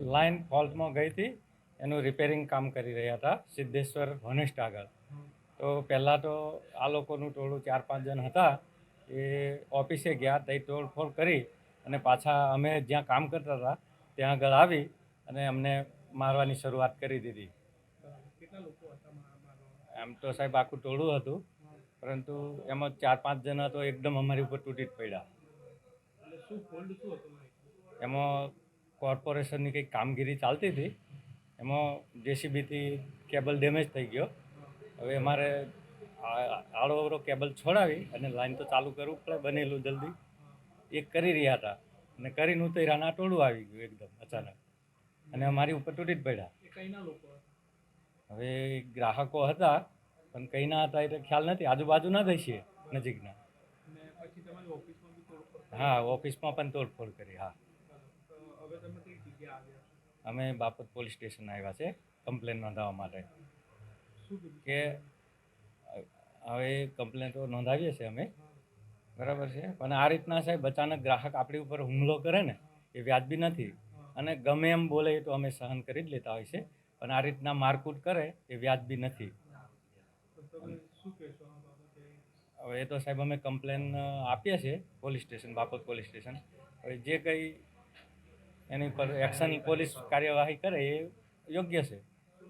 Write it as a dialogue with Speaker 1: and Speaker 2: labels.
Speaker 1: Line ફોલ્ટમાં ગઈ હતી. એનું રિપેરિંગ કામ કરી રહ્યા હતા. સિદ્ધેશ્વર વનિષ્ઠ આગળ. તો પહેલાં તો આ લોકોનું ટોળું ચાર પાંચ જણ હતા. એ ઓફિસે ગયા ત્યાં તોડફોડ કરી અને પાછા અમે જ્યાં કામ કરતા હતા ત્યાં આગળ આવી અને અમને મારવાની શરૂઆત કરી દીધી. એમ તો સાહેબ આખું ટોળું હતું. પરંતુ એમાં ચાર પાંચ જણા તો એકદમ અમારી ઉપર તૂટી જ પડ્યા. એમાં કોર્પોરેશનની કંઈક કામગીરી ચાલતી હતી. એમાં જેસીબીથી કેબલ ડેમેજ થઈ ગયો. હવે અમારે આડો અવળો કેબલ છોડાવી અને લાઈન તો ચાલુ કરવું પડે બનેલું જલ્દી. એ કરી રહ્યા હતા અને કરીને ઉતર્યાના ટોળું આવી ગયું એકદમ અચાનક. અને અમારી ઉપર તૂટી જ પડ્યા
Speaker 2: કઈના
Speaker 1: હવે ગ્રાહકો હતા પણ કઈ ના હતા એટલે ખ્યાલ નથી. આજુબાજુના થઈ હશે નજીકના. હા ઓફિસમાં પણ તોડફોડ કરી હા
Speaker 2: તો હવે તમે કઈ જગ્યા આવ્યા છો
Speaker 1: અમે બાપત પોલીસ સ્ટેશન આવ્યા છે, કમ્પ્લેન નોંધાવવા માટે. કે, હવે કમ્પ્લેન તો નોંધાવીએ છીએ અમે. બરાબર છે? પણ આ રીતના સાહેબ અચાનક ગ્રાહક આપણી ઉપર હુમલો કરે ને, એ વ્યાજબી નથી. અને ગમે એમ બોલે એ તો અમે સહન કરી જ લેતા હોય છે. પણ આ રીતના મારકૂટ કરે એ વ્યાજબી નથી. હવે એ તો સાહેબ અમે કમ્પ્લેન આપીએ છીએ પોલીસ સ્ટેશન, બાપત પોલીસ સ્ટેશન. હવે જે કંઈ એની પર એક્શનની પોલીસ કાર્યવાહી કરે એ યોગ્ય છે.